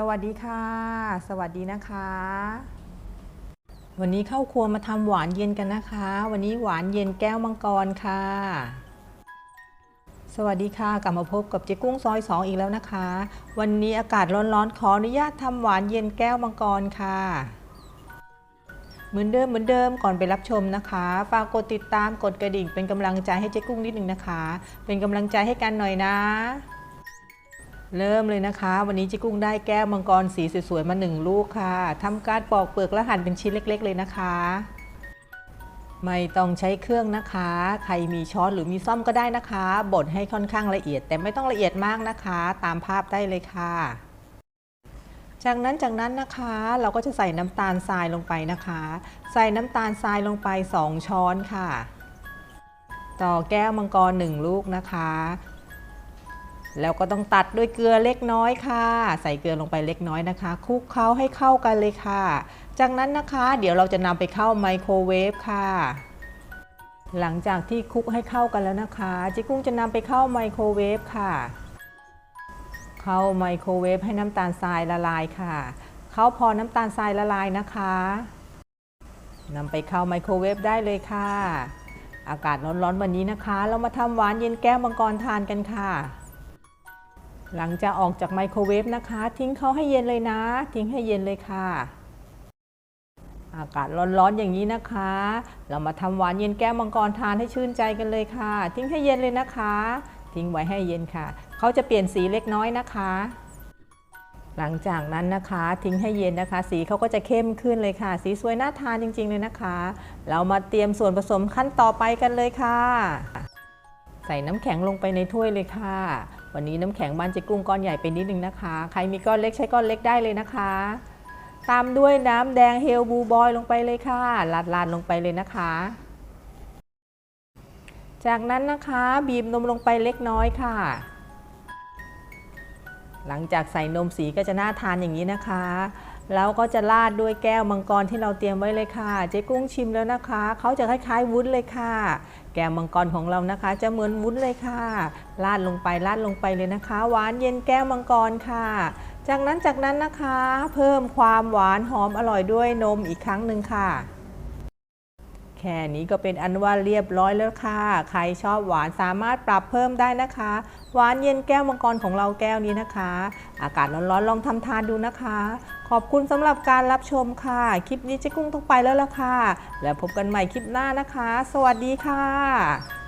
สวัสดีค่ะ สวัสดีนะคะ วันนี้เข้าครัวมาทำหวานเย็นกันนะคะ วันนี้หวานเย็นแก้วมังกรค่ะ สวัสดีค่ะ กลับมาพบกับเจ๊กุ้งซอยสองอีกแล้วนะคะ วันนี้อากาศร้อนๆ ขออนุญาตทำหวานเย็นแก้วมังกรค่ะเหมือนเดิมเหมือนเดิมก่อนไปรับชมนะคะฝากกดติดตามกดกระดิ่งเป็นกำลังใจให้เจ๊กุ้งนิดนึงนะคะ เป็นกำลังใจให้กันหน่อยนะ เริ่มเลยนะคะ วันนี้จ๊กุ้งได้แก้วมังกรสีสวยๆมาหนึ่งลูกค่ะทำการปอกเปลือกและหั่นเป็นชิ้นเล็ก ๆ เลยนะคะ ไม่ต้องใช้เครื่องนะคะ ใครมีช้อนหรือมีซ่อมก็ได้นะคะบดให้ค่อนข้างละเอียด แต่ไม่ต้องละเอียดมากนะคะ ตามภาพได้เลยค่ะ จากนั้นจากนั้นนะคะเราก็จะใส่น้ำตาลทรายลงไปนะคะ ใส่น้ำตาลทรายลงไป 2 ช้อนค่ะ ต่อแก้วมังกร 1 ลูกนะคะ แล้วก็ต้องตัดด้วยเกลือเล็กน้อยค่ะ ใส่เกลือลงไปเล็กน้อยนะคะคลุกเคล้าให้เข้ากันเลยค่ะ จากนั้นนะคะ เดี๋ยวเราจะนำไปเข้าไมโครเวฟค่ะ หลังจากที่คลุกให้เข้ากันแล้วนะคะจิกุ้งจะนำไปเข้าไมโครเวฟค่ะ เข้าไมโครเวฟให้น้ำตาลทรายละลายค่ะ เข้าพอน้ำตาลทรายละลายนะคะนำไปเข้าไมโครเวฟได้เลยค่ะ อากาศร้อนๆวันนี้นะคะ เรามาทำหวานเย็นแก้วมังกรทานกันค่ะ หลังจากออกจากไมโครเวฟนะคะ ทิ้งเขาให้เย็นเลยนะ ทิ้งให้เย็นเลยค่ะ อากาศร้อนๆอย่างนี้นะคะ เรามาทำหวานเย็นแก้วมังกรทานให้ชื่นใจกันเลยค่ะ ทิ้งให้เย็นเลยนะคะ ทิ้งไว้ให้เย็นค่ะ เขาจะเปลี่ยนสีเล็กน้อยนะคะ หลังจากนั้นนะคะ ทิ้งให้เย็นนะคะ สีเขาก็จะเข้มขึ้นเลยค่ะ สีสวยน่าทานจริง ๆ เลยนะคะ เรามาเตรียมส่วนผสมขั้นต่อไปกันเลยค่ะ ใส่น้ำแข็งลงไปในถ้วยเลยค่ะ วันนี้น้ำแข็งบ้านเจ๊กุ้งก้อนใหญ่ไปนิดนึงนะคะ ใครมีก้อนเล็กใช้ก้อนเล็กได้เลยนะคะ ตามด้วยน้ำแดงเฮลบูบอยลงไปเลยค่ะลาดลาดลงไปเลยนะคะ จากนั้นนะคะบีบนมลงไปเล็กน้อยค่ะ หลังจากใส่นมสีก็จะน่าทานอย่างนี้นะคะ แล้วก็จะราดด้วยแก้วมังกรที่เราเตรียมไว้เลยค่ะ เจ๊กุ้งชิมแล้วนะคะ เขาจะคล้ายๆวุ้นเลยค่ะ แก้วมังกรของเรานะคะ จะเหมือนวุ้นเลยค่ะ ราดลงไปราดลงไปเลยนะคะ หวานเย็นแก้วมังกรค่ะ จากนั้นจากนั้นนะคะ เพิ่มความหวานหอมอร่อยด้วยนมอีกครั้งหนึ่งค่ะ แค่นี้ก็เป็นอันว่าเรียบร้อยแล้วค่ะ ใครชอบหวานสามารถปรับเพิ่มได้นะคะ หวานเย็นแก้วมังกรของเราแก้วนี้นะคะ อากาศร้อนๆลองทำทานดูนะคะ ขอบคุณสำหรับการรับชมค่ะ คลิปนี้เจ๊กุ้งต้องไปแล้วล่ะค่ะ แล้วพบกันใหม่คลิปหน้านะคะ สวัสดีค่ะ